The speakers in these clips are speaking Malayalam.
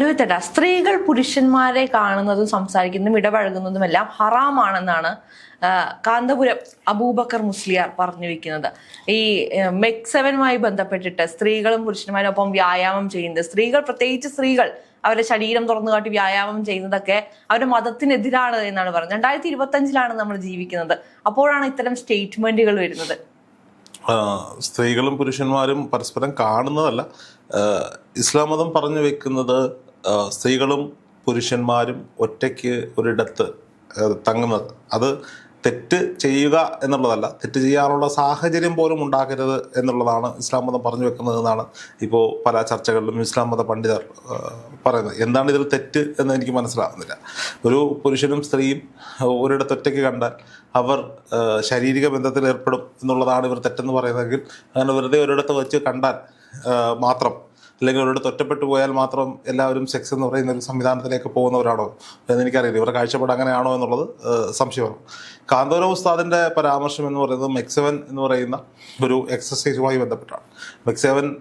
രോഹിത്തേട്ടാ സ്ത്രീകൾ പുരുഷന്മാരെ കാണുന്നതും സംസാരിക്കുന്നതും ഇടപഴകുന്നതും എല്ലാം ഹറാമാണെന്നാണ് കാന്തപുരം അബൂബക്കർ മുസ്ലിയാർ പറഞ്ഞു വെക്കുന്നത്. ഈ മെക് സെവനുമായി ബന്ധപ്പെട്ടിട്ട് സ്ത്രീകളും പുരുഷന്മാരും ഒപ്പം വ്യായാമം ചെയ്യുന്നത് സ്ത്രീകൾ പ്രത്യേകിച്ച് സ്ത്രീകൾ അവരുടെ ശരീരം തുറന്നു കാട്ടി വ്യായാമം ചെയ്യുന്നതൊക്കെ അവരുടെ മതത്തിനെതിരാണ് എന്നാണ് പറഞ്ഞത്. രണ്ടായിരത്തി ഇരുപത്തി അഞ്ചിലാണ് നമ്മൾ ജീവിക്കുന്നത്. അപ്പോഴാണ് ഇത്തരം സ്റ്റേറ്റ്മെന്റുകൾ വരുന്നത്. സ്ത്രീകളും പുരുഷന്മാരും പരസ്പരം കാണുന്നതല്ല ഇസ്ലാം മതം പറഞ്ഞു വെക്കുന്നത് സ്ത്രീകളും പുരുഷന്മാരും ഒറ്റയ്ക്ക് ഒരിടത്ത് തങ്ങുന്നത്. അത് തെറ്റ് ചെയ്യുക എന്നുള്ളതല്ല തെറ്റ് ചെയ്യാനുള്ള സാഹചര്യം പോലും ഉണ്ടാക്കരുത് എന്നുള്ളതാണ് ഇസ്ലാം മതം പറഞ്ഞു വെക്കുന്നത് എന്നാണ് ഇപ്പോൾ പല ചർച്ചകളിലും ഇസ്ലാം മത പണ്ഡിതർ പറയുന്നത്. എന്താണ് ഇതിൽ തെറ്റ് എന്ന് എനിക്ക് മനസ്സിലാകുന്നില്ല ഒരു പുരുഷനും സ്ത്രീയും ഒരിടത്ത് ഒറ്റയ്ക്ക് കണ്ടാൽ അവർ ശാരീരിക ബന്ധത്തിൽ ഏർപ്പെടും എന്നുള്ളതാണ് ഇവർ തെറ്റെന്ന് പറയുന്നതെങ്കിൽ അങ്ങനെ വെറുതെ ഒരിടത്ത് വെച്ച് കണ്ടാൽ മാത്രം. അല്ലെങ്കിൽ ഒരിടത്ത് ഒറ്റപ്പെട്ടു പോയാൽ മാത്രം എല്ലാവരും സെക്സ് എന്ന് പറയുന്ന ഒരു സംവിധാനത്തിലേക്ക് പോകുന്നവരാണോ എന്ന് എനിക്കറിയില്ല. ഇവരുടെ കാഴ്ചപ്പാട് അങ്ങനെയാണോ എന്നുള്ളത് സംശയമാണ്. കാന്തോര ഉസ്താദിന്റെ പരാമർശം എന്ന് പറയുന്നത് മെക്സവൻ എന്ന് പറയുന്ന ഒരു എക്സസൈസുമായി ബന്ധപ്പെട്ടാണ്. മെക്സവൻ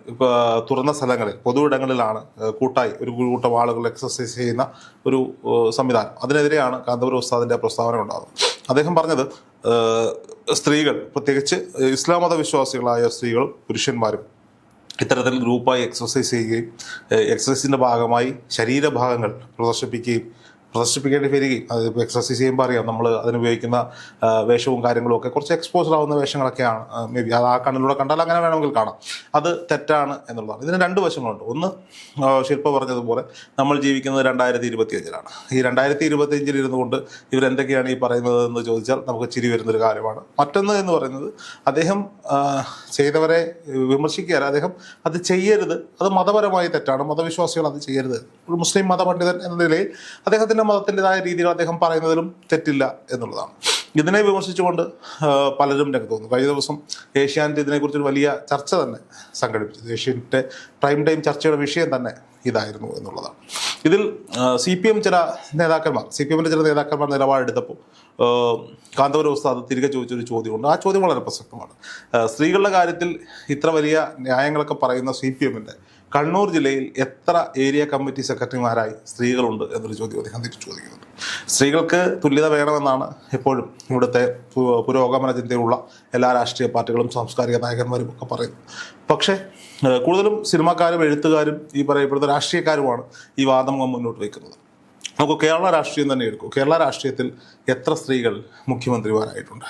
തുറന്ന സ്ഥലങ്ങളിൽ പൊതു ഇടങ്ങളിലാണ് കൂട്ടായി ഒരു കൂട്ടം ആളുകൾ എക്സസൈസ് ചെയ്യുന്ന ഒരു സംവിധാനം. അതിനെതിരെയാണ് കാന്തപുര ഉസ്താദിന്റെ പ്രസ്താവന ഉണ്ടാകുന്നത്. അദ്ദേഹം പറഞ്ഞത് സ്ത്രീകൾ പ്രത്യേകിച്ച് ഇസ്ലാം മത വിശ്വാസികളായ സ്ത്രീകൾ പുരുഷന്മാരും ഇത്തരത്തിൽ ഗ്രൂപ്പായി എക്സസൈസ് ചെയ്യുകയും എക്സസൈസിന്റെ ഭാഗമായി ശരീരഭാഗങ്ങൾ പ്രദർശിപ്പിക്കുകയും പ്രദർശിപ്പിക്കേണ്ടി വരികയും അത് ഇപ്പോൾ എക്സസൈസ് ചെയ്യുമ്പോൾ അറിയാം. നമ്മൾ അതിനുപയോഗിക്കുന്ന വേഷവും കാര്യങ്ങളും ഒക്കെ കുറച്ച് എക്സ്പോസ്ഡ് ആവുന്ന വേഷങ്ങളൊക്കെയാണ്. മേ ബി അത് ആ കണ്ണിലൂടെ കണ്ടാൽ അങ്ങനെ വേണമെങ്കിൽ കാണാം. അത് തെറ്റാണ് എന്നുള്ളതാണ്. ഇതിന് രണ്ട് വശങ്ങളുണ്ട്. ഒന്ന് ശില്പ പറഞ്ഞതുപോലെ നമ്മൾ ജീവിക്കുന്നത് രണ്ടായിരത്തി ഇരുപത്തി അഞ്ചിലാണ് ഈ രണ്ടായിരത്തി ഇരുപത്തി അഞ്ചിൽ ഇരുന്നുകൊണ്ട് ഇവരെന്തൊക്കെയാണ് ഈ പറയുന്നത് എന്ന് ചോദിച്ചാൽ നമുക്ക് ചിരി വരുന്നൊരു കാര്യമാണ്. മറ്റൊന്ന് എന്ന് പറയുന്നത് അദ്ദേഹം ചെയ്തവരെ വിമർശിക്കുകയല്ല. അദ്ദേഹം അത് ചെയ്യരുത്. അത് മതപരമായി തെറ്റാണ്. മതവിശ്വാസികൾ അത് ചെയ്യരുത്. ഒരു മുസ്ലിം മതപണ്ഡിതൻ എന്ന നിലയിൽ അദ്ദേഹത്തിന്റെ മതത്തിന്റെതായ രീതിയിൽ അദ്ദേഹം പറയുന്നതിലും തെറ്റില്ല എന്നുള്ളതാണ്. ഇതിനെ വിമർശിച്ചുകൊണ്ട് പലരും രംഗത്ത് വന്നു. കഴിഞ്ഞ ദിവസം ഏഷ്യാനെറ്റ് ഇതിനെക്കുറിച്ചൊരു വലിയ ചർച്ച തന്നെ സംഘടിപ്പിച്ചത് ഏഷ്യാനെറ്റ് പ്രൈം ടൈം ചർച്ചയുടെ വിഷയം തന്നെ ഇതായിരുന്നു എന്നുള്ളതാണ്. ഇതിൽ സി പി എം ചില നേതാക്കന്മാർ സി പി എമ്മിന്റെ ചില നേതാക്കന്മാർ നിലപാടെടുത്തപ്പോൾ കാന്തപുര ഉസ്താദ് തിരികെ ചോദിച്ചൊരു ചോദ്യമുണ്ട്. ആ ചോദ്യം വളരെ പ്രസക്തമാണ്. സ്ത്രീകളുടെ കാര്യത്തിൽ ഇത്ര വലിയ ന്യായങ്ങളൊക്കെ പറയുന്ന സി പി എമ്മിന്റെ കണ്ണൂർ ജില്ലയിൽ എത്ര ഏരിയ കമ്മിറ്റി സെക്രട്ടറിമാരായി സ്ത്രീകളുണ്ട് എന്നൊരു ചോദ്യം അദ്ദേഹം തിരിച്ചു ചോദിക്കുന്നുണ്ട്. സ്ത്രീകൾക്ക് തുല്യത വേണമെന്നാണ് എപ്പോഴും ഇവിടുത്തെ പുരോഗമന ചിന്തയുള്ള എല്ലാ രാഷ്ട്രീയ പാർട്ടികളും സാംസ്കാരിക നായകന്മാരും ഒക്കെ പറയുന്നു പക്ഷേ കൂടുതലും സിനിമാക്കാരും എഴുത്തുകാരും ഈ പറയപ്പെടുന്ന രാഷ്ട്രീയക്കാരുമാണ് ഈ വാദം മുന്നോട്ട് വയ്ക്കുന്നത്. നമുക്ക് കേരള രാഷ്ട്രീയം തന്നെ എടുക്കും. കേരള രാഷ്ട്രീയത്തിൽ എത്ര സ്ത്രീകൾ മുഖ്യമന്ത്രിമാരായിട്ടുണ്ട്?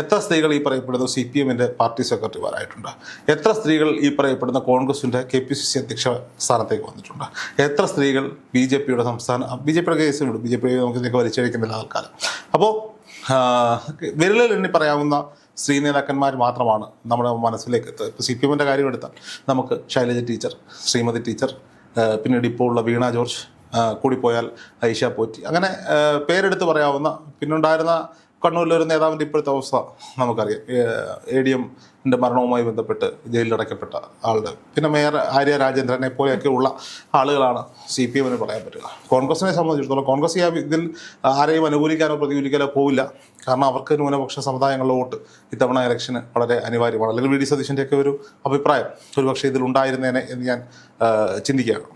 എത്ര സ്ത്രീകൾ ഈ പറയപ്പെടുന്ന സി പി എമ്മിന്റെ പാർട്ടി സെക്രട്ടറിമാരായിട്ടുണ്ട്? എത്ര സ്ത്രീകൾ ഈ പറയപ്പെടുന്ന കോൺഗ്രസിന്റെ കെ പി സി സി അധ്യക്ഷ സ്ഥാനത്തേക്ക് വന്നിട്ടുണ്ട്? എത്ര സ്ത്രീകൾ ബി ജെ പിയുടെ സംസ്ഥാന ബി ജെ പിയുടെ കേസിലുണ്ട് ബി ജെ പി നമുക്ക് ഇതൊക്കെ വലിച്ചഴിക്കുന്നില്ല ആൾക്കാർ അപ്പോൾ വിരലിൽ എണ്ണി പറയാവുന്ന സ്ത്രീ നേതാക്കന്മാർ മാത്രമാണ് നമ്മുടെ മനസ്സിലേക്ക് എത്തുക. ഇപ്പോൾ സി പി എമ്മിന്റെ കാര്യം എടുത്താൽ നമുക്ക് ശൈലജ ടീച്ചർ ശ്രീമതി ടീച്ചർ പിന്നീട് ഇപ്പോൾ ഉള്ള വീണ ജോർജ് കൂടിപ്പോയാൽ ഐഷ പോറ്റി. അങ്ങനെ പേരെടുത്ത് പറയാവുന്ന പിന്നുണ്ടായിരുന്ന കണ്ണൂരിലെ ഒരു നേതാവിന്റെ ഇപ്പോഴത്തെ അവസ്ഥ നമുക്കറിയാം. എ ഡി എമ്മിന്റെ മരണവുമായി ബന്ധപ്പെട്ട് ജയിലിലടക്കപ്പെട്ട ആളുടെ പിന്നെ മേയർ ആര്യ രാജേന്ദ്രനെ പോലെയൊക്കെ ഉള്ള ആളുകളാണ് സി പി എമ്മിന് പറയാൻ പറ്റുക. കോൺഗ്രസിനെ സംബന്ധിച്ചിടത്തോളം കോൺഗ്രസ് ഈ ഇതിൽ ആരെയും അനുകൂലിക്കാനോ പ്രതികൂലിക്കാനോ പോവില്ല. കാരണം അവർക്ക് ന്യൂനപക്ഷ സമുദായങ്ങളുടെ വോട്ട് ഇത്തവണ ഇലക്ഷന് വളരെ അനിവാര്യമാണ്. അല്ലെങ്കിൽ വി ഡി സതീശന്റെയൊക്കെ ഒരു അഭിപ്രായം. ഒരുപക്ഷെ ഇതിൽ ഉണ്ടായിരുന്നേനെ എന്ന് ഞാൻ ചിന്തിക്കുകയാണ്.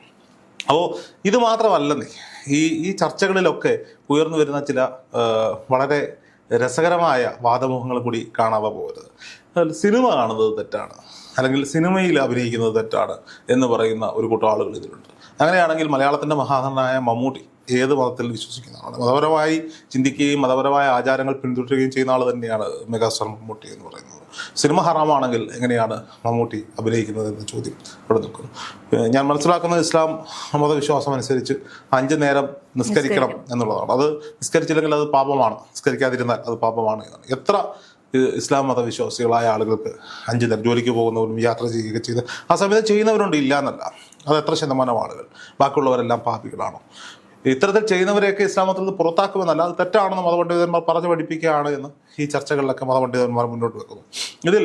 അപ്പോൾ ഇത് മാത്രമല്ലെന്നേ ഈ ഈ ചർച്ചകളിലൊക്കെ ഉയർന്നു വരുന്ന ചില വളരെ രസകരമായ വാദമുഖങ്ങൾ കൂടി കാണാതെ പോകരുത് സിനിമ കാണുന്നത് തെറ്റാണ്. അല്ലെങ്കിൽ സിനിമയിൽ അഭിനയിക്കുന്നത് തെറ്റാണ് എന്ന് പറയുന്ന ഒരു കൂട്ടം ആളുകൾ ഇതിലുണ്ട്. അങ്ങനെയാണെങ്കിൽ മലയാളത്തിന്റെ മഹാനടനായ മമ്മൂട്ടി ഏത് മതത്തിൽ വിശ്വസിക്കുന്നതാണ് മതപരമായി ചിന്തിക്കുകയും മതപരമായ ആചാരങ്ങൾ പിന്തുടരുകയും ചെയ്യുന്ന ആൾ തന്നെയാണ് മെഗാസ്റ്റാർ മമ്മൂട്ടി എന്ന് പറയുന്നത്. സിനിമ ഹറാമാണെങ്കിൽ എങ്ങനെയാണ് മമ്മൂട്ടി അഭിനയിക്കുന്നത് എന്ന ചോദ്യം ഇവിടെ നിൽക്കുന്നു. ഞാൻ മനസ്സിലാക്കുന്ന ഇസ്ലാം മതവിശ്വാസം അനുസരിച്ച് അഞ്ച് നേരം നിസ്കരിക്കണം എന്നുള്ളതാണ്. അത് നിസ്കരിച്ചില്ലെങ്കിൽ അത് പാപമാണ്. നിസ്കരിക്കാതിരുന്നാൽ അത് പാപമാണ് എന്നാണ്. എത്ര ഇസ്ലാം മതവിശ്വാസികളായ ആളുകൾക്ക് അഞ്ച് നേരം ജോലിക്ക് പോകുന്നവരും യാത്ര ചെയ്യുകയൊക്കെ ചെയ്ത് ആ സമയത്ത് ചെയ്യുന്നവരുണ്ട് ഇല്ല എന്നല്ല അത് എത്ര ശതമാനം ആളുകൾ. ബാക്കിയുള്ളവരെല്ലാം പാപികളാണോ? ഇത്തരത്തിൽ ചെയ്യുന്നവരെയൊക്കെ ഇസ്ലാമത്തിൽ നിന്ന് പുറത്താക്കുമെന്നല്ല അത് തെറ്റാണെന്ന് മതപണ്ഡിതന്മാർ പറഞ്ഞു പഠിപ്പിക്കുകയാണ് എന്ന് ഈ ചർച്ചകളിലൊക്കെ മതപണ്ഡിതന്മാർ മുന്നോട്ട് വെക്കുന്നു. ഇതിൽ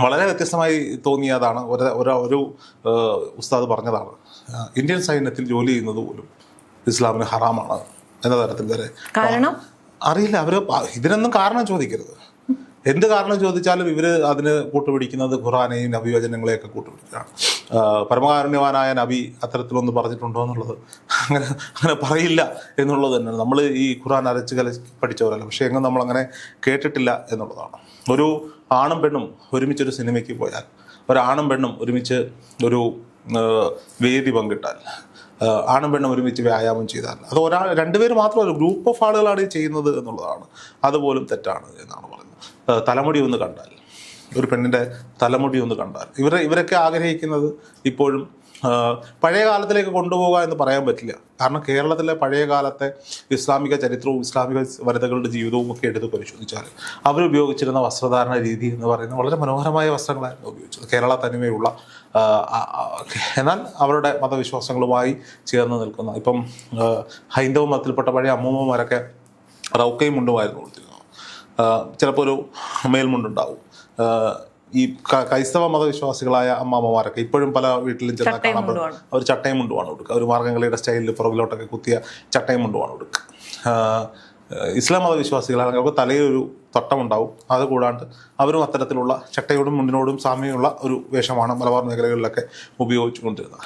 വളരെ വ്യത്യസ്തമായി തോന്നിയതാണ് ഒരു ഒരു ഉസ്താദ് പറഞ്ഞതാണ് ഇന്ത്യൻ സൈന്യത്തിൽ ജോലി ചെയ്യുന്നത് പോലും ഇസ്ലാമിന് ഹറാമാണ് എന്ന തരത്തിൽ വരെ അറിയില്ല അവർ ഇതിനൊന്നും കാരണം ചോദിക്കരുത്. എന്ത് കാരണം ചോദിച്ചാലും ഇവർ അതിന് കൂട്ടുപിടിക്കുന്നത് ഖുറാനെയും നബിവചനങ്ങളെയൊക്കെ കൂട്ടുപിടിക്കുകയാണ് പരമകാരുണ്യവാനായ നബി അത്തരത്തിലൊന്ന് പറഞ്ഞിട്ടുണ്ടോ എന്നുള്ളത് അങ്ങനെ അങ്ങനെ പറയില്ല എന്നുള്ളത് തന്നെയാണ് നമ്മൾ ഈ ഖുറാൻ അരച്ച് കല പഠിച്ചവരല്ല. പക്ഷേ എങ്ങും നമ്മളങ്ങനെ കേട്ടിട്ടില്ല എന്നുള്ളതാണ്. ഒരു ആണും പെണ്ണും ഒരുമിച്ചൊരു സിനിമയ്ക്ക് പോയാൽ ഒരാണും പെണ്ണും ഒരുമിച്ച് ഒരു വേദി പങ്കിട്ടാൽ ആണും പെണ്ണും ഒരുമിച്ച് വ്യായാമം ചെയ്താൽ അത് ഒരാൾ രണ്ടുപേർ മാത്രമല്ല ഗ്രൂപ്പ് ഓഫ് ആളുകളാണ് ചെയ്യുന്നത് എന്നുള്ളതാണ്. അതുപോലും തെറ്റാണ് എന്നാണ് പറയുന്നത്. തലമുടി ഒന്ന് കണ്ടാൽ. ഒരു പെണ്ണിന്റെ തലമുടി ഒന്ന് കണ്ടാൽ. ഇവർ ഇവരൊക്കെ ആഗ്രഹിക്കുന്നത് ഇപ്പോഴും പഴയ കാലത്തിലേക്ക് കൊണ്ടുപോകുക എന്ന് പറയാൻ പറ്റില്ല. കാരണം കേരളത്തിലെ പഴയ കാലത്തെ ഇസ്ലാമിക ചരിത്രവും ഇസ്ലാമിക വനിതകളുടെ ജീവിതവും ഒക്കെ എടുത്ത് പരിശോധിച്ചാൽ അവരുപയോഗിച്ചിരുന്ന വസ്ത്രധാരണ രീതി എന്ന് പറയുന്നത് വളരെ മനോഹരമായ വസ്ത്രങ്ങളായിരുന്നു ഉപയോഗിച്ചത്. കേരള തനിമയുള്ള എന്നാൽ അവരുടെ മതവിശ്വാസങ്ങളുമായി ചേർന്ന് നിൽക്കുന്ന ഇപ്പം ഹൈന്ദവ മതത്തിൽപ്പെട്ട പഴയ അമ്മൂമ്മമാരൊക്കെ റൗക്കയും കൊടുത്തിരുന്നത്. ചിലപ്പോൾ ഒരു മേൽമുണ്ടുണ്ടാവും. ഈ ക്രൈസ്തവ മതവിശ്വാസികളായ അമ്മാമ്മമാരൊക്കെ ഇപ്പോഴും പല വീട്ടിലും ചെന്നാൽ കാണുമ്പോൾ കാണാൻ അവർ ചട്ടയും മുണ്ടുമാണ് കൊടുക്കുക. ഒരു മാർഗംകളിയുടെ സ്റ്റൈലിൽ പുറകിലോട്ടൊക്കെ കുത്തിയ ചട്ടയും മുണ്ടുമാണ് കൊടുക്കുക. ഇസ്ലാം മതവിശ്വാസികളാണെങ്കിൽ അവർക്ക് തലയിൽ ഒരു തൊട്ടമുണ്ടാവും. അത് കൂടാണ്ട് അവരും അത്തരത്തിലുള്ള ചട്ടയോടും മുണ്ടിനോടും സാമ്യമുള്ള ഒരു വേഷമാണ് മലബാർ മേഖലകളിലൊക്കെ ഉപയോഗിച്ചുകൊണ്ടിരുന്നത്.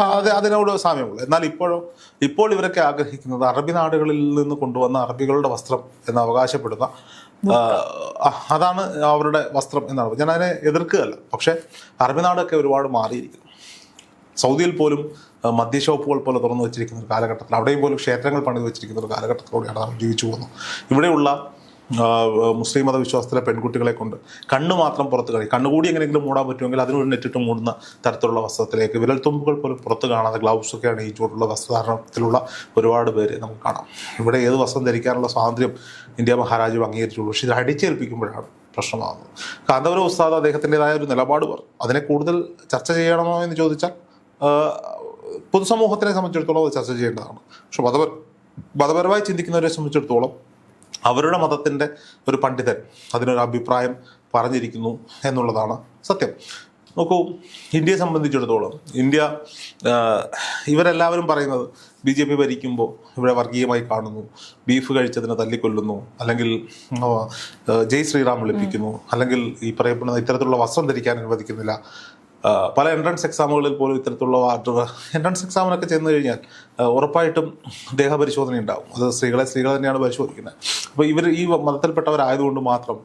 അതെ അതിനോട് സാമ്യമുള്ളൂ. എന്നാൽ ഇപ്പോഴോ ഇപ്പോൾ ഇവരൊക്കെ ആഗ്രഹിക്കുന്നത് അറബി നാടുകളിൽ നിന്ന് കൊണ്ടുവന്ന അറബികളുടെ വസ്ത്രം എന്ന് അവകാശപ്പെടുന്ന അതാണ് അവരുടെ വസ്ത്രം എന്നാണ്. ഞാൻ അതിനെ എതിർക്കുകയല്ല. പക്ഷേ അറബി നാടൊക്കെ ഒരുപാട് മാറിയിരിക്കുന്നു. സൗദിയിൽ പോലും മദ്യഷോപ്പുകൾ പോലെ തുറന്നു വെച്ചിരിക്കുന്ന ഒരു കാലഘട്ടത്തിൽ അവിടെയും പോലും ക്ഷേത്രങ്ങൾ പണിത് വെച്ചിരിക്കുന്ന ഒരു കാലഘട്ടത്തിലൂടെയാണ് നമ്മൾ ജീവിച്ചു പോകുന്നത്. ഇവിടെയുള്ള മുസ്ലിം മതവിശ്വാസത്തിലെ പെൺകുട്ടികളെ കൊണ്ട് കണ്ണ് മാത്രം പുറത്ത് കഴിയും കണ്ണുകൂടി എങ്ങനെയെങ്കിലും മൂടാൻ പറ്റുമെങ്കിൽ അതിനൊരു നെറ്റിട്ട് മൂടുന്ന തരത്തിലുള്ള വസ്ത്രത്തിലേക്ക് വിരൽത്തുമ്പുകൾ പോലും പുറത്ത് കാണാതെ ഗ്ലൗസ് ഒക്കെ അണിയിച്ചുകൊണ്ടുള്ള വസ്ത്രധാരണത്തിലുള്ള ഒരുപാട് പേര് നമുക്ക് കാണാം. ഇവിടെ ഏത് വസ്ത്രം ധരിക്കാനുള്ള സ്വാതന്ത്ര്യം ഇന്ത്യ മഹാരാജ്യം അംഗീകരിച്ചുള്ളൂ. പക്ഷേ ഇത് അടിച്ചേൽപ്പിക്കുമ്പോഴാണ് പ്രശ്നമാകുന്നത്. കാന്തപുരം ഉസ്താദ് അദ്ദേഹത്തിന്റെതായ ഒരു നിലപാട് പറഞ്ഞു. അതിനെ കൂടുതൽ ചർച്ച ചെയ്യണമോ എന്ന് ചോദിച്ചാൽ പൊതുസമൂഹത്തിനെ സംബന്ധിച്ചിടത്തോളം അത് ചർച്ച ചെയ്യേണ്ടതാണ്. പക്ഷെ മതപര മതപരമായി ചിന്തിക്കുന്നവരെ സംബന്ധിച്ചിടത്തോളം അവരുടെ മതത്തിന്റെ ഒരു പണ്ഡിതൻ അതിനൊരു അഭിപ്രായം പറഞ്ഞിരിക്കുന്നു എന്നുള്ളതാണ് സത്യം. നോക്കൂ ഇന്ത്യയെ സംബന്ധിച്ചിടത്തോളം ഇന്ത്യ ഇവരെല്ലാവരും പറയുന്നത് ബി ജെ പി ഭരിക്കുമ്പോൾ ഇവിടെ വർഗീയമായി കാണുന്നു ബീഫ് കഴിച്ചതിനെ തല്ലിക്കൊല്ലുന്നു അല്ലെങ്കിൽ ജയ് ശ്രീറാം വിളിപ്പിക്കുന്നു അല്ലെങ്കിൽ ഈ പറയപ്പെടുന്ന ഇത്തരത്തിലുള്ള വസ്ത്രം ധരിക്കാൻ അനുവദിക്കുന്നില്ല. പല എൻട്രൻസ് എക്സാമുകളിൽ പോലും ഇത്തരത്തിലുള്ള വാർഡർ എൻട്രൻസ് എക്സാമിനൊക്കെ ചെന്ന് കഴിഞ്ഞാൽ ഉറപ്പായിട്ടും ദേഹപരിശോധന ഉണ്ടാവും. അത് സ്ത്രീകളെ സ്ത്രീകൾ തന്നെയാണ് പരിശോധിക്കുന്നത്. അപ്പോൾ ഇവർ ഈ മതത്തിൽപ്പെട്ടവരായതുകൊണ്ട് മാത്രം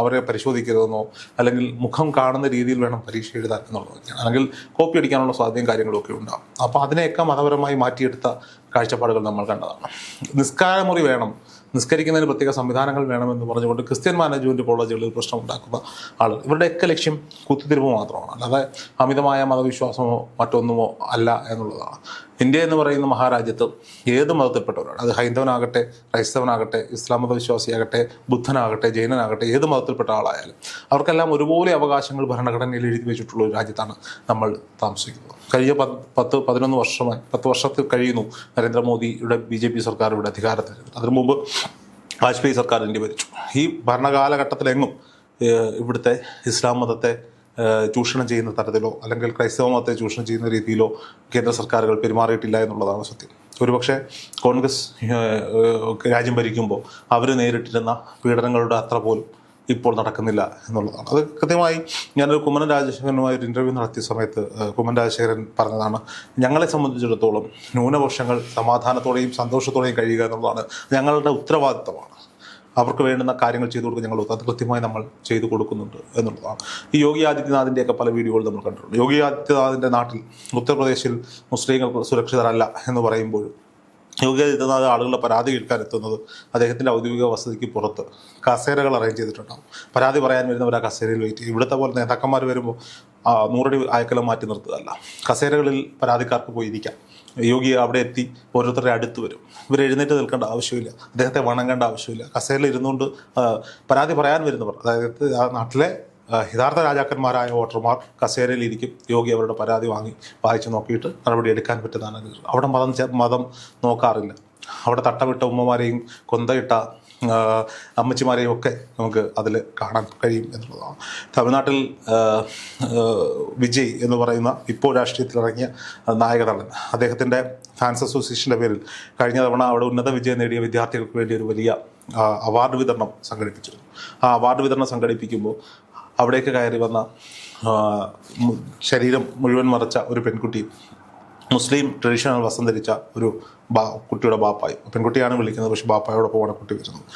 അവരെ പരിശോധിക്കരുതെന്നോ അല്ലെങ്കിൽ മുഖം കാണുന്ന രീതിയിൽ വേണം പരീക്ഷ എഴുതാൻ എന്നുള്ളത് അല്ലെങ്കിൽ കോപ്പി അടിക്കാനുള്ള സ്വാധീനം കാര്യങ്ങളും ഒക്കെ ഉണ്ടാവും. അപ്പോൾ അതിനെയൊക്കെ മതപരമായി മാറ്റിയെടുത്ത കാഴ്ചപ്പാടുകൾ നമ്മൾ കണ്ടതാണ്. നിസ്കാരമുറി വേണം. നിസ്കരിക്കുന്നതിന് പ്രത്യേക സംവിധാനങ്ങൾ വേണമെന്ന് പറഞ്ഞുകൊണ്ട് ക്രിസ്ത്യൻ മാനേജ്മെന്റ് കോളേജുകളിൽ പ്രശ്നം ഉണ്ടാക്കുന്ന ആളുകൾ. ഇവരുടെയൊക്കെ ലക്ഷ്യം കുത്തിത്തിരിവ് മാത്രമാണ്. അല്ലാതെ അമിതമായ മതവിശ്വാസമോ മറ്റൊന്നുമോ അല്ല എന്നുള്ളതാണ്. ഇന്ത്യ എന്ന് പറയുന്ന മഹാരാജ്യത്ത് ഏത് മതത്തിൽപ്പെട്ടവരാണ്? അത് ഹൈന്ദവനാകട്ടെ ക്രൈസ്തവനാകട്ടെ ഇസ്ലാം മതവിശ്വാസിയാകട്ടെ ബുദ്ധനാകട്ടെ ജൈനനാകട്ടെ ഏത് മതത്തിൽപ്പെട്ട ആളായാലും അവർക്കെല്ലാം ഒരുപോലെ അവകാശങ്ങൾ ഭരണഘടനയിൽ എഴുതി വെച്ചിട്ടുള്ള ഒരു രാജ്യത്താണ് നമ്മൾ താമസിക്കുന്നത്. കഴിഞ്ഞ പത്ത് പതിനൊന്ന് വർഷമായി പത്ത് വർഷത്തിൽ കഴിയുന്നു നരേന്ദ്രമോദിയുടെ ബി ജെ പി സർക്കാർ ഇവിടെ അധികാരത്തിൽ അതിനു മുമ്പ് വാജ്പേയി സർക്കാർ ഇന്ത്യ ഭരിച്ചു. ഈ ഭരണകാലഘട്ടത്തിലെങ്ങും ഇവിടുത്തെ ഇസ്ലാം മതത്തെ ചൂഷണം ചെയ്യുന്ന തരത്തിലോ അല്ലെങ്കിൽ ക്രൈസ്തവ മതത്തെ ചൂഷണം ചെയ്യുന്ന രീതിയിലോ കേന്ദ്ര സർക്കാരുകൾ പെരുമാറിയിട്ടില്ല എന്നുള്ളതാണ് സത്യം. ഒരുപക്ഷെ കോൺഗ്രസ് രാജ്യം ഭരിക്കുമ്പോൾ അവർ നേരിട്ടിരുന്ന പീഡനങ്ങളുടെ അത്ര പോലും ഇപ്പോൾ നടക്കുന്നില്ല എന്നുള്ളതാണ്. അത് കൃത്യമായി ഞാനൊരു കുമ്മനം രാജശേഖരനുമായി ഒരു ഇന്റർവ്യൂ നടത്തിയ സമയത്ത് കുമ്മൻ രാജശേഖരൻ പറഞ്ഞതാണ് ഞങ്ങളെ സംബന്ധിച്ചിടത്തോളം ന്യൂനപക്ഷങ്ങൾ സമാധാനത്തോടെയും സന്തോഷത്തോടെയും കഴിയുക എന്നുള്ളതാണ് ഞങ്ങളുടെ ഉത്തരവാദിത്തമാണ്. അവർക്ക് വേണ്ടുന്ന കാര്യങ്ങൾ ചെയ്തു കൊടുക്കുക ഞങ്ങൾ അത് കൃത്യമായി നമ്മൾ ചെയ്തു കൊടുക്കുന്നുണ്ട് എന്നുള്ളതാണ്. ഈ യോഗി ആദിത്യനാഥിന്റെയൊക്കെ പല വീഡിയോകൾ നമ്മൾ കണ്ടിട്ടുണ്ട്. യോഗി ആദിത്യനാഥിന്റെ നാട്ടിൽ ഉത്തർപ്രദേശിൽ മുസ്ലിങ്ങൾ സുരക്ഷിതരല്ല എന്ന് പറയുമ്പോഴും യോഗി ആദിത്യനാഥ് ആളുകളുടെ പരാതി കേൾക്കാൻ എത്തുന്നത് അദ്ദേഹത്തിന്റെ ഔദ്യോഗിക വസതിക്ക് പുറത്ത് കസേരകൾ അറേഞ്ച് ചെയ്തിട്ടുണ്ടാവും. പരാതി പറയാൻ വരുന്നവർ ആ കസേരയിൽ വെയിറ്റ് ചെയ്യും. ഇവിടുത്തെ പോലെ നേതാക്കന്മാർ വരുമ്പോൾ നൂറടി അയക്കലം മാറ്റി നിർത്തുകയല്ല. കസേരകളിൽ പരാതിക്കാർക്ക് പോയി ഇരിക്കാം യോഗി അവിടെ എത്തി ഓരോരുത്തരുടെ അടുത്ത് വരും. ഇവർ എഴുന്നേറ്റ് നിൽക്കേണ്ട ആവശ്യമില്ല. അദ്ദേഹത്തെ വണങ്ങേണ്ട ആവശ്യമില്ല. കസേരയിൽ ഇരുന്നുകൊണ്ട് പരാതി പറയാൻ വരുന്നവർ അതായത് ആ നാട്ടിലെ യഥാർത്ഥ രാജാക്കന്മാരായ വോട്ടർമാർ കസേരയിൽ ഇരിക്കും. യോഗി അവരുടെ പരാതി വാങ്ങി വായിച്ചു നോക്കിയിട്ട് നടപടി എടുക്കാൻ പറ്റുന്നതാണ്. അവിടെ മതം മതം നോക്കാറില്ല. അവിടെ തട്ടമിട്ട ഉമ്മമാരെയും കൊന്തയിട്ട അമ്മച്ചിമാരെയും ഒക്കെ നമുക്ക് അതിൽ കാണാൻ കഴിയും എന്നുള്ളതാണ്. തമിഴ്നാട്ടിൽ വിജയ് എന്ന് പറയുന്ന ഇപ്പോൾ രാഷ്ട്രീയത്തിലിറങ്ങിയ നായക നടൻ അദ്ദേഹത്തിന്റെ ഫാൻസ് അസോസിയേഷന്റെ പേരിൽ കഴിഞ്ഞ തവണ അവിടെ ഉന്നത വിജയം നേടിയ വിദ്യാർത്ഥികൾക്ക് വേണ്ടി ഒരു വലിയ അവാർഡ് വിതരണം സംഘടിപ്പിച്ചിരുന്നു. ആ അവാർഡ് വിതരണം സംഘടിപ്പിക്കുമ്പോൾ അവിടേക്ക് കയറി വന്ന ശരീരം മുഴുവൻ മറച്ച ഒരു പെൺകുട്ടി മുസ്ലിം ട്രഡീഷണൽ വസ്ത്രം ധരിച്ച ഒരു ബാ കുട്ടിയുടെ ബാപ്പായി. പെൺകുട്ടിയാണ് വിളിക്കുന്നത് പക്ഷെ ബാപ്പായോടൊപ്പമാണ് കുട്ടി വരുന്നത്.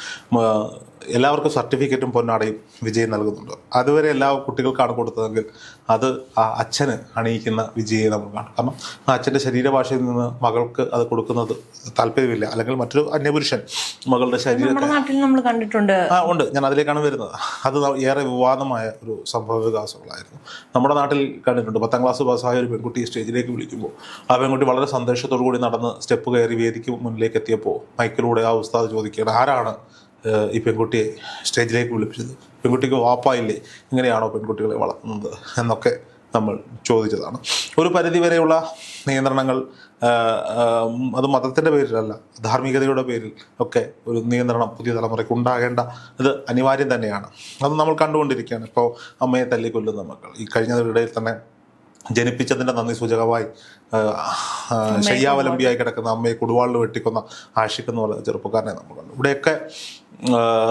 എല്ലാവർക്കും സർട്ടിഫിക്കറ്റും പൊന്നാടയും വിജയം നൽകുന്നുണ്ട്. അതുവരെ എല്ലാ കുട്ടികൾക്കാണ് കൊടുത്തതെങ്കിൽ അത് ആ അച്ഛന് അണിയിക്കുന്ന വിജയം നമ്മൾ കാണും. കാരണം ആ അച്ഛന്റെ ശരീരഭാഷയിൽ നിന്ന് മകൾക്ക് അത് കൊടുക്കുന്നത് താല്പര്യമില്ല. അല്ലെങ്കിൽ മറ്റൊരു അന്യപുരുഷൻ മകളുടെ ശരീര നാട്ടിൽ നമ്മൾ കണ്ടിട്ടുണ്ട്. ആ ഉണ്ട്. ഞാൻ അതിലേക്കാണ് വരുന്നത്. അത് ഏറെ വിവാദമായ ഒരു സംഭവ വികാസങ്ങളായിരുന്നു. നമ്മുടെ നാട്ടിൽ കണ്ടിട്ടുണ്ട്. പത്താം ക്ലാസ് പാസ്സായ ഒരു പെൺകുട്ടി സ്റ്റേജിലേക്ക് വിളിക്കുമ്പോൾ ആ പെൺകുട്ടി വളരെ സന്തോഷത്തോടു കൂടി നടന്ന് സ്റ്റെപ്പ് കയറി വേദിക്ക് മുന്നിലേക്ക് എത്തിയപ്പോൾ മൈക്കിലൂടെ ആ ഉസ്താദ് ചോദിക്കുകയാണ് ആരാണ് ഈ പെൺകുട്ടിയെ സ്റ്റേജിലേക്ക് വിളിപ്പിച്ചത്. പെൺകുട്ടിക്ക് വാപ്പായില്ലേ? ഇങ്ങനെയാണോ പെൺകുട്ടികളെ വളർത്തുന്നത് എന്നൊക്കെ നമ്മൾ ചോദിച്ചതാണ്. ഒരു പരിധിവരെയുള്ള നിയന്ത്രണങ്ങൾ അത് മതത്തിന്റെ പേരിലല്ല ധാർമ്മികതയുടെ പേരിൽ ഒക്കെ ഒരു നിയന്ത്രണം പുതിയ തലമുറയ്ക്ക് ഉണ്ടാകേണ്ട ഇത് അനിവാര്യം തന്നെയാണ്. അത് നമ്മൾ കണ്ടുകൊണ്ടിരിക്കുകയാണ്. ഇപ്പോൾ അമ്മയെ തല്ലിക്കൊല്ലുന്ന മക്കൾ. ഈ കഴിഞ്ഞതിനിടയിൽ തന്നെ ജനിപ്പിച്ചതിന്റെ നന്ദി സൂചകമായി ശയ്യാവലംബിയായി കിടക്കുന്ന അമ്മയെ കൊടുവാളിൽ വെട്ടിക്കൊന്ന ആഷിഖ് എന്ന് പറയുന്ന ചെറുപ്പക്കാരനെ നമ്മൾ കണ്ടു. ഇവിടെയൊക്കെ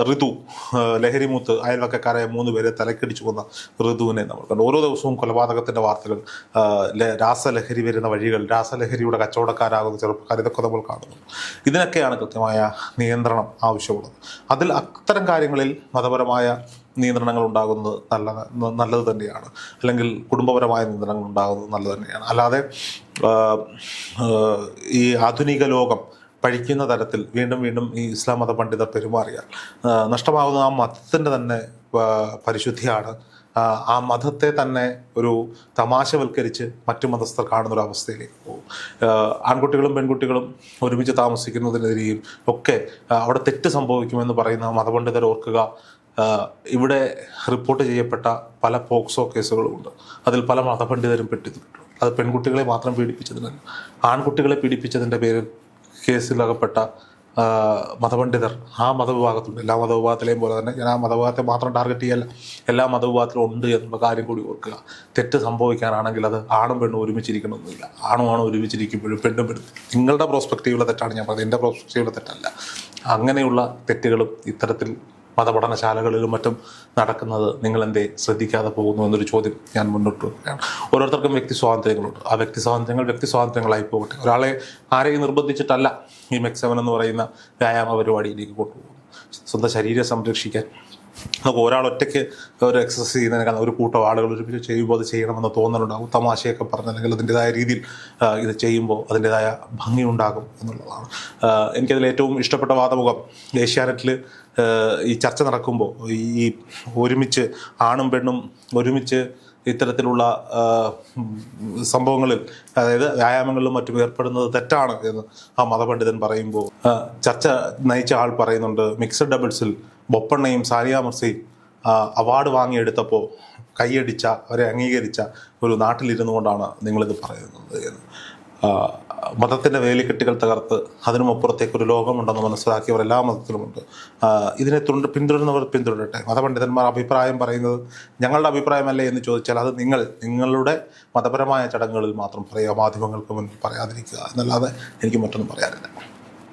ഋതു ലഹരിമൂത്ത് അയൽവക്കക്കാരായ മൂന്ന് പേരെ തലക്കടിച്ചു കൊന്ന ഋതുവിനെ നമ്മൾ കണ്ടു. ഓരോ ദിവസവും കൊലപാതകത്തിന്റെ വാർത്തകൾ രാസലഹരി വരുന്ന വഴികൾ രാസലഹരിയുടെ കച്ചവടക്കാരാകുന്ന ചെറുപ്പക്കാർ ഇതൊക്കെ നമ്മൾ കാണുന്നു. ഇതിനൊക്കെയാണ് കൃത്യമായ നിയന്ത്രണം ആവശ്യമുള്ളത്. അതിൽ അത്തരം കാര്യങ്ങളിൽ മതപരമായ നിയന്ത്രണങ്ങൾ ഉണ്ടാകുന്നത് നല്ല നല്ലത് തന്നെയാണ്. അല്ലെങ്കിൽ കുടുംബപരമായ നിയന്ത്രണങ്ങൾ ഉണ്ടാകുന്നത് നല്ലത് തന്നെയാണ്. അല്ലാതെ ഈ ആധുനിക ലോകം പഴിക്കുന്ന തരത്തിൽ വീണ്ടും വീണ്ടും ഈ ഇസ്ലാം മത പണ്ഡിതർ പെരുമാറിയാൽ നഷ്ടമാകുന്ന ആ മതത്തിന്റെ തന്നെ പരിശുദ്ധിയാണ്. ആ, മതത്തെ തന്നെ ഒരു തമാശവൽക്കരിച്ച് മറ്റു മതസ്ഥർ കാണുന്ന ഒരു അവസ്ഥയിലേക്ക് പോകും. ആൺകുട്ടികളും പെൺകുട്ടികളും ഒരുമിച്ച് താമസിക്കുന്നതിനെതിരെയും ഒക്കെ അവിടെ തെറ്റ് സംഭവിക്കുമെന്ന് പറയുന്ന മതപണ്ഡിതർ ഓർക്കുക ഇവിടെ റിപ്പോർട്ട് ചെയ്യപ്പെട്ട പല പോക്സോ കേസുകളുമുണ്ട്. അതിൽ പല മതപണ്ഡിതരും പെട്ടിട്ടുണ്ട്. അത് പെൺകുട്ടികളെ മാത്രം പീഡിപ്പിച്ചതിനല്ല ആൺകുട്ടികളെ പീഡിപ്പിച്ചതിന്റെ പേരിൽ കേസിലകപ്പെട്ട മതപണ്ഡിതർ ആ മതവിഭാഗത്തുണ്ട്. എല്ലാ മതവിഭാഗത്തിലെയും പോലെ തന്നെ ഞാൻ ആ മതവിഭാഗത്തെ മാത്രം ടാർഗറ്റ് ചെയ്യല്ല. എല്ലാ മതവിഭാഗത്തിലും ഉണ്ട് എന്നുള്ള കാര്യം കൂടി ഓർക്കുക. തെറ്റ് സംഭവിക്കാനാണെങ്കിൽ അത് ആണും പെണ്ണും ഒരുമിച്ചിരിക്കണമെന്നില്ല. ആണും ആണും ഒരുമിച്ചിരിക്കുമ്പോഴും പെണ്ണും പെണ്ണും. നിങ്ങളുടെ പ്രോസ്പെക്റ്റീവിലെ തെറ്റാണ് ഞാൻ പറഞ്ഞത്. എന്റെ പ്രോസ്പെക്റ്റീവിലെ തെറ്റല്ല. അങ്ങനെയുള്ള തെറ്റുകളും ഇത്തരത്തിൽ മതപഠനശാലകളിലും മറ്റും നടക്കുന്നത് നിങ്ങൾ എന്തേ ശ്രദ്ധിക്കാതെ പോകുന്നു എന്നൊരു ചോദ്യം ഞാൻ മുന്നോട്ട് വയ്ക്കുകയാണ് ഓരോരുത്തർക്കും വ്യക്തി സ്വാതന്ത്ര്യങ്ങളുണ്ട്. ആ വ്യക്തി സ്വാതന്ത്ര്യങ്ങൾ വ്യക്തി സ്വാതന്ത്ര്യങ്ങളായി പോകട്ടെ. ഒരാളെ ആരെയും നിർബന്ധിച്ചിട്ടല്ല ഈ മെക്സവൻ എന്ന് പറയുന്ന വ്യായാമ പരിപാടിയിലേക്ക് കൊണ്ടുപോകുന്നത്. സ്വന്തം ശരീരം സംരക്ഷിക്കാൻ നമുക്ക് ഒരാൾ ഒറ്റയ്ക്ക് ഒരു എക്സസൈസ് ചെയ്യുന്നതിനേക്കാൾ ഒരു കൂട്ടം ആളുകൾ ഒരുമിച്ച് ചെയ്യുമ്പോൾ അത് ചെയ്യണമെന്ന് തോന്നലുണ്ടാകും. തമാശയൊക്കെ പറഞ്ഞ് അല്ലെങ്കിൽ അതിന്റെതായ രീതിയിൽ ഇത് ചെയ്യുമ്പോൾ അതിന്റെതായ ഭംഗി ഉണ്ടാകും എന്നുള്ളതാണ് എനിക്കതിൽ ഏറ്റവും ഇഷ്ടപ്പെട്ട വാദമുഖം ഏഷ്യാനെറ്റിൽ ഈ ചർച്ച നടക്കുമ്പോൾ ഈ ഒരുമിച്ച് ആണും പെണ്ണും ഒരുമിച്ച് ഇത്തരത്തിലുള്ള സംഭവങ്ങളിൽ അതായത് വ്യായാമങ്ങളിലും മറ്റും ഏർപ്പെടുന്നത് തെറ്റാണ് എന്ന് ആ മതപണ്ഡിതൻ പറയുമ്പോൾ ചർച്ച നയിച്ച ആൾ പറയുന്നുണ്ട് മിക്സഡ് ഡബിൾസിൽ ബൊപ്പണ്ണയും സാലിയ മിർസയും അവാർഡ് വാങ്ങിയെടുത്തപ്പോൾ കൈയടിച്ച അവരെ അംഗീകരിച്ച ഒരു നാട്ടിലിരുന്നു കൊണ്ടാണ് നിങ്ങളിത് പറയുന്നത് എന്ന്. മതത്തിന്റെ വേലിക്കെട്ടുകൾ തകർത്ത് അതിനും അപ്പുറത്തേക്ക് ഒരു ലോകമുണ്ടെന്ന് മനസ്സിലാക്കിയവർ എല്ലാ മതത്തിലുമുണ്ട് ഇതിനെ തുണ്ട് പിന്തുടരുന്നവർ പിന്തുടരട്ടെ. മതപണ്ഡിതന്മാർ അഭിപ്രായം പറയുന്നത് ഞങ്ങളുടെ അഭിപ്രായമല്ലേ എന്ന് ചോദിച്ചാൽ അത് നിങ്ങൾ നിങ്ങളുടെ മതപരമായ ചടങ്ങുകളിൽ മാത്രം പറയുക മാധ്യമങ്ങൾക്ക് മുന്നിൽ പറയാതിരിക്കുക. എന്നല്ലാതെ എനിക്ക് മറ്റൊന്നും പറയാനില്ല.